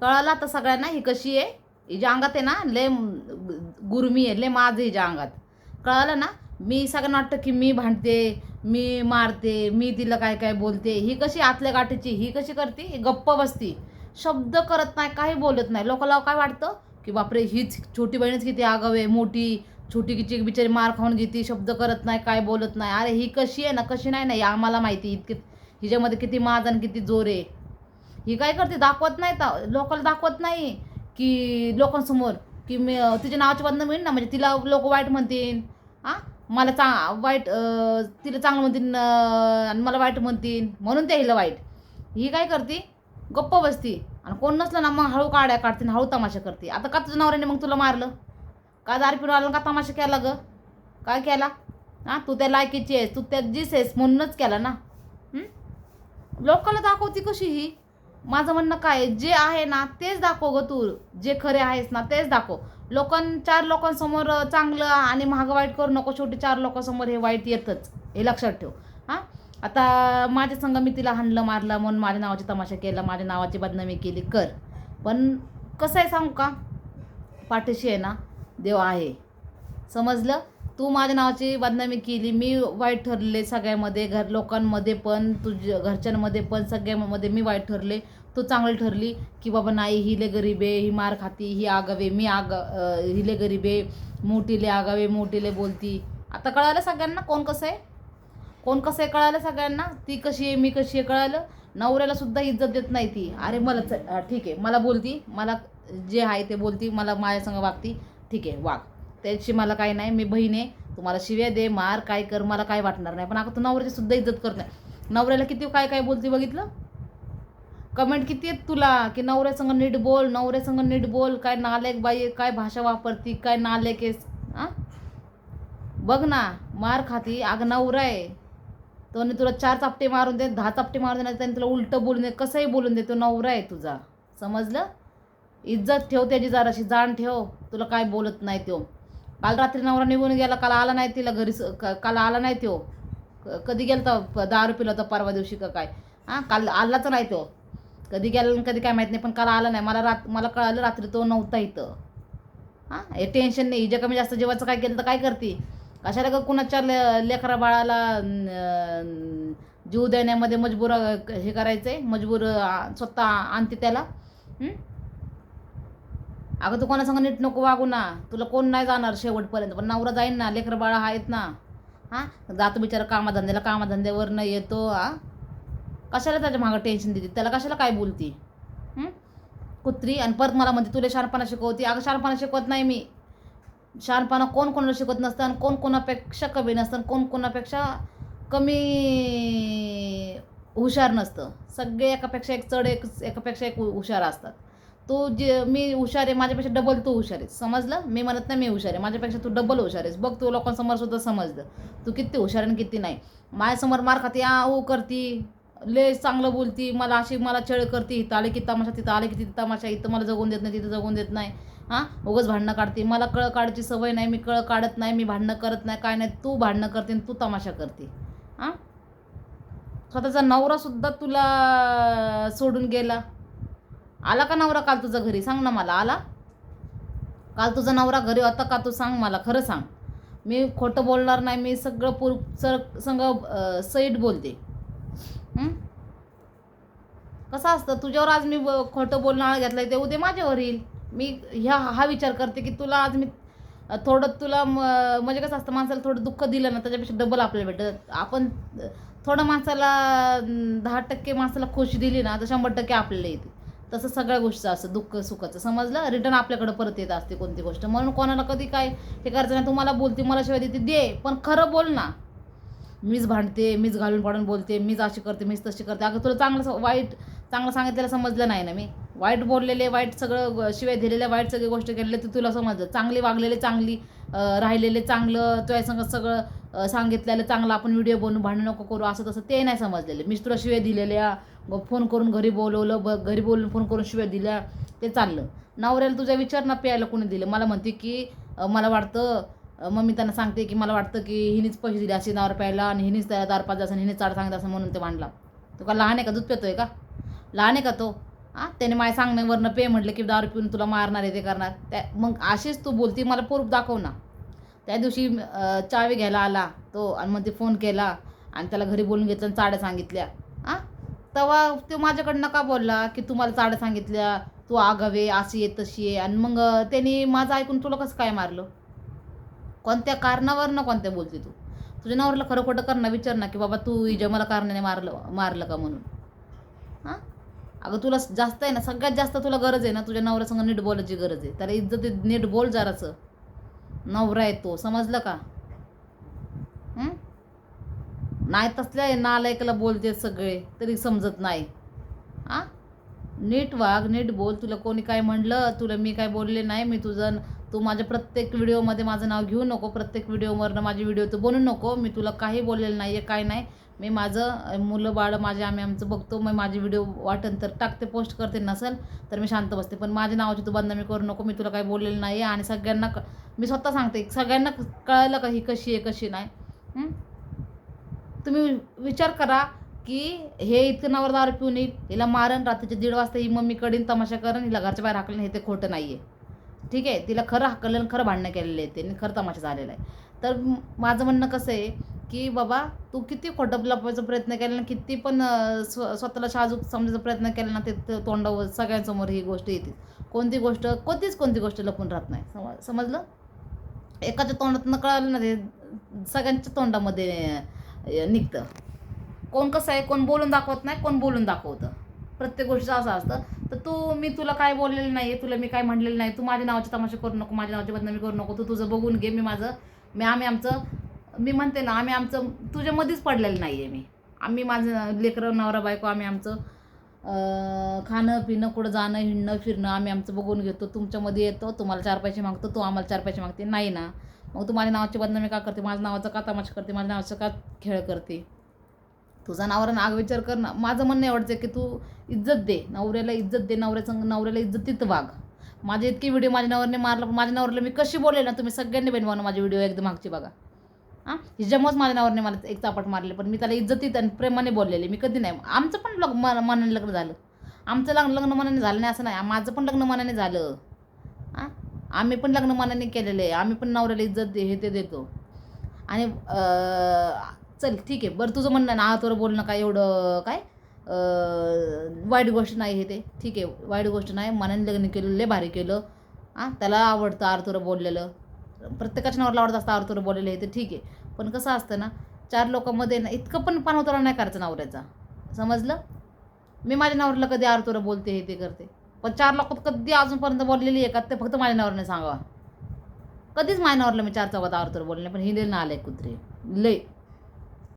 कळलं आता सगळ्यांना ही कशी आहे? हिच्या अंगात आहे ना लय गुरमी आहे लय माझं हिच्या अंगात. कळालं ना? मी सगळ्यांना वाटतं की मी भांडते मी मारते मी तिला काय काय बोलते. ही कशी आतल्या गाठीची ही कशी करते? ही गप्प बसती. शब्द करत नाही काही बोलत नाही. लोकांना काय वाटतं? की बापरे हीच छोटी बहीणच किती आगाव आहे मोठी छोटी किची बिचारी मार खाऊन घेते शब्द करत नाही काय बोलत नाही. अरे ही कशी आहे ना कशी नाही ना आम्हाला माहिती इतके हिच्यामध्ये किती माज आणि किती जोर आहे. ही काय करते? दाखवत नाही तर लोकांना दाखवत नाही की लोकांसमोर की मी तिच्या नावाची बदनामी मिळेल ना म्हणजे तिला लोक वाईट म्हणतील. हां मला चा वाईट तिला चांगलं म्हणतील आणि मला वाईट म्हणतील म्हणून त्या हिला वाईट. ही काय करते? गप्प बसती. आणि कोण नसलं ना मग हळू काड्या काढते हळू तमाशा करते. आता का तुझ्या नवऱ्याने मग तुला मारलं? का दार पिऊन आलं का तमाशा केला ग? काय केला? हां तू त्या लायकीची आहेस तू त्या जीस आहेस म्हणूनच केला ना. लोकांना दाखवती कशी ही? माझं म्हणणं काय जे आहे ना तेच दाखव ग तू. जे खरे आहेस ना तेच दाखव. लोकां चार लोकांसमोर चांगलं आणि महाग वाईट करू नको. शेवटी चार लोकांसमोर हे वाईट येतच. हे लक्षात ठेव. हां? आता माझ्या संग मी तिला हाणलं मारलं म्हणून माझ्या नावाची तमाशा केला माझ्या नावाची बदनामी केली. कर. पण कसं आहे सांगू का? पाठीशी आहे ना देव आहे. समजलं? तू माझ्या नावाची बदनामी केली. मी वाईट ठरले सगळ्यामध्ये घर लोकांमध्ये पण तुझ्या घरच्यांमध्ये पण सगळ्यामध्ये मी वाईट ठरले. तो चांगली ठरली की बाबा नाही हिले गरीबे गरीब आहे ही मार खाती ही आगावे मी आग हिले गरीबे गरीब आहे मोठीले आगावे मोठीले बोलती. आता कळालं सगळ्यांना कोण कसं आहे? कोण कसं आहे कळालं सगळ्यांना? ती कशी आहे मी कशी आहे कळालं? नवऱ्याला सुद्धा इज्जत देत नाही ती. अरे मला ठीक आहे मला बोलती मला जे आहे ते बोलती मला माझ्यासंग वागती. ठीक आहे वाग. त्याची मला काय नाही मी बहीण आहे तुम्हाला शिव्या दे मार काय कर मला काय वाटणार नाही. पण आता तू नवऱ्याची सुद्धा इज्जत करत नाही. नवऱ्याला किती काय काय बोलते बघितलं? कमेंट किती आहेत तुला? की नवऱ्यासंग नीट बोल नवऱ्यासंग नीट बोल काय नालेक बाई काय भाषा वापरती काय नालेक आहेस? हां बघ ना मार खाती अगं नवरा आहे. तो आणि तुला चार चापटे मारून दे दहा चापटे मारून दे त्याने तुला उलटं बोलून दे कसंही बोलून दे तो नवरा आहे तुझा. समजलं? इज्जत ठेव त्याची जराशी जाण ठेव. तुला काय बोलत नाही तो. काल रात्री नवरा निघून गेला काल आला नाही तिला घरी काल आला नाही तो. कधी गेला तर दारू पिला होता परवा दिवशी का काय? हां काल आलाच नाही तो. कधी गेला आणि कधी काय माहीत नाही पण काल आला नाही. मला रात मला कळालं रात्री तो नव्हता इथं. हां? हे टेन्शन नाही. हिच्या कमी जास्त जेवायचं काय केलं तर काय करते? कशाला का कुणाच्या ले लेकरा बाळाला जीव देण्यामध्ये मजबूर हे करायचं आहे मजबूर स्वतः आणते त्याला? अगं तू कोणासंग नीट नको वागू ना. तुला कोण नाही जाणार शेवटपर्यंत. पण नवरा जाईन ना. लेकरं बाळा आहेत ना. हां? जातो बिचारा कामाधंद्याला. कामाधंद्यावरनं येतो हां? कशाला त्याच्या मागं टेन्शन देते? त्याला कशाला काय बोलती? कुत्री आणि परत मला म्हणते तुला शहाणपणा शिकवती. अगं शहाणपणा शिकवत नाही मी. शहाणपणा कोण कोणाला शिकवत नसतं आणि कोण कोणापेक्षा कमी नसतं आणि कोण कोणापेक्षा कमी हुशार नसतं. सगळे एकापेक्षा एक चढ एक एकापेक्षा एक हुशार असतात. तू जे मी हुशार आहे माझ्यापेक्षा डबल तू हुशार आहेस. समजलं? मी म्हणत नाही मी हुशार आहे. माझ्यापेक्षा तू डबल हुशार आहेस. बघ तू लोकांसमोर सुद्धा समजलं. तू किती हुशार आणि किती नाही. माझ्यासमोर मार खाते आ ऊ करती. लय चांगलं बोलती मला अशी मला छळ करते इथं आले की तमाशा तिथं आले की तिथं तमाशा इथं मला जगून देत नाही तिथं जगून देत नाही. हां? उगंच भांडणं काढते. मला कळ काढायची सवय नाही मी कळ काढत नाही मी भांडणं करत नाही काय नाही तू भांडणं करते आणि तू तमाशा करते. हां? स्वतःचा नवरासुद्धा तुला सोडून गेला. आला का नवरा काल तुझा घरी? सांग ना मला आला? काल तुझा नवरा घरी होता का तू सांग मला खरं सांग. मी खोटं बोलणार नाही मी सगळं पूर सर संग अं, सैट बोलते. कसं असतं? तुझ्यावर आज मी खोटं खोटं बोलणार घेतलं ते उद्या माझ्यावर येईल. मी ह्या हा विचार करते की तुला आज मी थोडं तुला म्हणजे कसं असतं माणसाला थोडं दुःख दिलं ना त्याच्यापेक्षा डबल आपल्याला भेटत. आपण थोडं माणसाला दहा टक्के माणसाला खुशी दिली ना तर शंभर टक्के आपल्याला येते. तसं सगळ्या गोष्टीचं असतं दुःख सुखाचं. समजलं? रिटर्न आपल्याकडे परत येत असते कोणती गोष्ट. म्हणून कोणाला कधी काय हे करायचं नाही तुम्हाला बोलते मला शिवाय देते दे. पण खरं बोल ना. मीच भांडते मीच घालून पाडून बोलते मीच अशी करते मीच तशी करते. अगं तुला चांगलं वाईट चांगलं सांगितलेलं समजलं नाही ना मी. वाईट बोललेले वाईट सगळं शिवाय दिलेल्या वाईट सगळी गोष्ट केलेले ते तुला समजलं. चांगली वागलेले चांगली राहिलेले चांगलं तुझ्या संग सगळं सांगितलेलं चांगलं आपण व्हिडिओ बनवून भांडण नको करू असं तसं ते नाही समजलेले. मीच तुला शिवाय दिलेल्या फोन करून घरी बोलवलं ब घरी बोलून फोन करून शिवाय दिल्या ते चाललं. नवऱ्याला तुझा विचार ना प्यायला कोणी दिलं? मला म्हणते की मला वाटतं मम्मी त्यांना सांगते की मला वाटतं की हिनीच पैसे दिले असे नावर प्यायला आणि हिनीच त्याला दार पाच आणि हिनीच चाड सांगत असं म्हणून ते मांडला. तो का लहान आहे का? दूध पितोय का? लहान आहे का तो? हां त्याने माय सांगण्यावरनं पे म्हटलं की दारू पिऊन तुला मारणार आहे ते करणार. त्या मग अशीच तू बोलती मला प्रूफ दाखव ना. त्या दिवशी अं, चावी घ्यायला आला तो आणि मग ते फोन केला आणि त्याला घरी बोलून घेतलं आणि चाड्या सांगितल्या. हां तेव्हा तो माझ्याकडनं का बोलला की तू मला चाड्या सांगितल्या तू आगावे अशी आहे तशी आहे. आणि मग त्यांनी माझं ऐकून तुला कसं काय मारलं? कोणत्या कारणावर ना कोणत्या बोलते तू? तुझ्या नवऱ्याला खरं खोटं कर ना विचार ना की बाबा तू हिच्या मला कारणाने मारलं मारलं का म्हणून? हां? अगं तुला जास्त आहे ना सगळ्यात जास्त तुला गरज आहे ना तुझ्या नवऱ्यासंग नीट बोलायची गरज आहे. त्याला इज्जत नीट बोल जराचं नवरा आहे तो समजलं का? नाही तसल्या नालायकाला बोलते सगळे तरी समजत नाही. हां? नीट वाघ नीट बोल तुला कोणी काय म्हणलं तुला मी काय बोलले नाही मी तुझं तू माझ्या प्रत्येक व्हिडिओमध्ये माझं नाव घेऊ नको प्रत्येक व्हिडिओवरनं माझी व्हिडिओ तू बनवू नको मी तुला काही बोललेलं नाही आहे काय नाही. मी माझं मुलं बाळं माझे आम्ही आमचं बघतो मग माझी व्हिडिओ वाटन तर टाकते पोस्ट करते नसेल तर मी शांत बसते. पण माझ्या नावाची तू बदनामी करू नको मी तुला काही बोललेलं नाही आहे आणि सगळ्यांना क मी स्वतः सांगते सगळ्यांना कळलं का ही कशी आहे कशी नाही? तुम्ही विचार करा की हे इतकं नवरदार पिऊन येईल हिला मारण रात्रीचे दीड वाजता ही मम्मी कडीन तमाशा करण हिला घरच्या बाहेर हाकलं हे ते खोटं नाही आहे ठीक आहे? तिला खरं हाकलं खरं भांडणं केलेलं आहे ते खरं तमाशा झालेला आहे. तर माझं म्हणणं कसं आहे की बाबा तू किती खोटं लपवायचा प्रयत्न केला ना किती पण स्व स्वतःला शाजूक समजायचा प्रयत्न केला ना ते तोंडावर सगळ्यांसमोर ही गोष्ट येते. कोणती गोष्ट कोणतीच कोणती गोष्ट लपून राहत नाही. सम समजलं? एकाच्या तोंडातनं कळालं ना ते सगळ्यांच्या तोंडामध्ये निघतं. कोण कसं आहे कोण बोलून दाखवत नाही कोण बोलून दाखवतं. प्रत्येक गोष्ट असं असतं. तर तू मी तुला काय बोललेलं नाही आहे तुला मी काय म्हणलेलं नाही. तू माझ्या नावाचे तमाशे करू नको माझ्या नावाची बदनामी करू नको. तू तुझं बघून घे मी माझं मी आम्ही आमचं मी म्हणते ना आम्ही आमचं तुझ्यामध्येच पडलेलं नाही आहे मी. आम्ही माझं लेकरं नवरा बायको आम्ही आमचं खाणं पिणं कुठं जाणं हिंडणं फिरणं आम्ही आमचं बघून घेतो. तुमच्यामध्ये येतो तुम्हाला चार पैसे मागतो तू आम्हाला चार पैसे मागते. नाही ना. मग तू माझ्या नावाची बदनामी का करते? माझ्या नावाचं का तमाशा करते? माझ्या नावाचं का खेळ करते? तुझा नवरा नाग विचार कर ना. माझं म्हणणं एवढंच आहे की तू इज्जत दे. नवऱ्याला इज्जत दे नवऱ्याचं नवऱ्याला इज्जतीत वाघ माझे इतके व्हिडिओ माझ्या नवऱ्याने मारला माझ्या नवऱ्याला मी कशी बोलले ना? तुम्ही सगळ्यांनी बनवा माझे व्हिडिओ एकदम मागची बघा. हां? हिच्यामुळेच माझ्या नवरने मला एक चापट मारले पण मी त्याला इज्जतीत आणि प्रेमाने बोललेले. मी कधी नाही आमचं पण लग्न मन मनाने लग्न झालं. आमचं लग्न लग्न मनाने झालं नाही असं नाही. माझं पण लग्न मनाने झालं. हां? आम्ही पण लग्न मनाने केलेलं आहे. आम्ही पण नवऱ्याला इज्जत दे हे ते देतो. आणि चल ठीक आहे. बरं तुझं म्हणणं ना आतवर बोलणं काय एवढं काय? वाईट गोष्ट नाही हे ते. ठीक आहे वाईट गोष्ट नाही. मनाने लग्न केलं लय भारी केलं. हां त्याला आवडतं आरतुरं बोललेलं. प्रत्येकाच्या नावाला आवडत असतं आरतुरं बोललेलं हे ते ठीक आहे. पण कसं असतं ना चार लोकांमध्ये ना इतकं पण पानवतोरा नाही करायचं नवऱ्याचा. समजलं? मी माझ्या नवऱ्याला कधी आरतुरं बोलते हे ते करते. पण चार लोकात कधी अजूनपर्यंत बोललेली आहे का ते फक्त माझ्या नवऱ्याने सांगावा. कधीच माझ्या नवऱ्याला मी चार चौकात आरतुरं बोलले पण ही लय ना आले कुत्रे. लय.